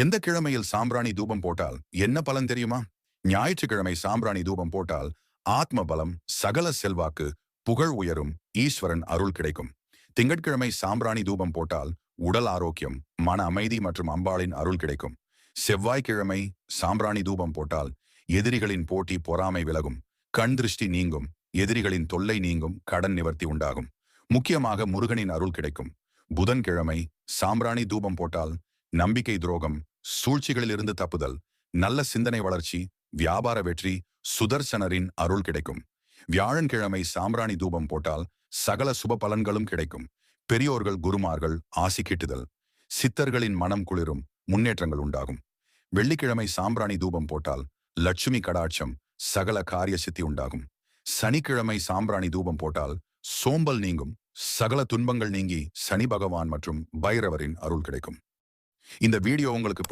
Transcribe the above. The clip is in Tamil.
எந்த கிழமையில் சாம்பிராணி தூபம் போட்டால் என்ன பலன் தெரியுமா? ஞாயிற்றுக்கிழமை சாம்பிராணி தூபம் போட்டால் ஆத்ம பலம் சகல செல்வாக்கு புகழ் உயரும் ஈஸ்வரன் அருள் கிடைக்கும். திங்கட்கிழமை சாம்பிராணி தூபம் போட்டால் உடல் ஆரோக்கியம் மன அமைதி மற்றும் அம்பாளின் அருள் கிடைக்கும். செவ்வாய்க்கிழமை சாம்பிராணி தூபம் போட்டால் எதிரிகளின் போட்டி பொறாமை விலகும் கண் திருஷ்டி நீங்கும் எதிரிகளின் தொல்லை நீங்கும் கடன் நிவர்த்தி உண்டாகும். முக்கியமாக முருகனின் அருள் கிடைக்கும். புதன்கிழமை சாம்பிராணி தூபம் போட்டால் நம்பிக்கை துரோகம் சூழ்ச்சிகளிலிருந்து தப்புதல் நல்ல சிந்தனை வளர்ச்சி வியாபார வெற்றி சுதர்சனரின் அருள் கிடைக்கும். வியாழன்கிழமை சாம்பிராணி தூபம் போட்டால் சகல சுப பலன்களும் கிடைக்கும். பெரியோர்கள் குருமார்கள் ஆசி கிட்டுதல். சித்தர்களின் மனம் குளிரும் முன்னேற்றங்கள் உண்டாகும். வெள்ளிக்கிழமை சாம்பிராணி தூபம் போட்டால் லட்சுமி கடாட்சம் சகல காரிய சித்தி உண்டாகும். சனிக்கிழமை சாம்பிராணி தூபம் போட்டால் சோம்பல் நீங்கும் சகல துன்பங்கள் நீங்கி சனி பகவான் மற்றும் பைரவரின் அருள் கிடைக்கும். இந்த வீடியோ உங்களுக்கு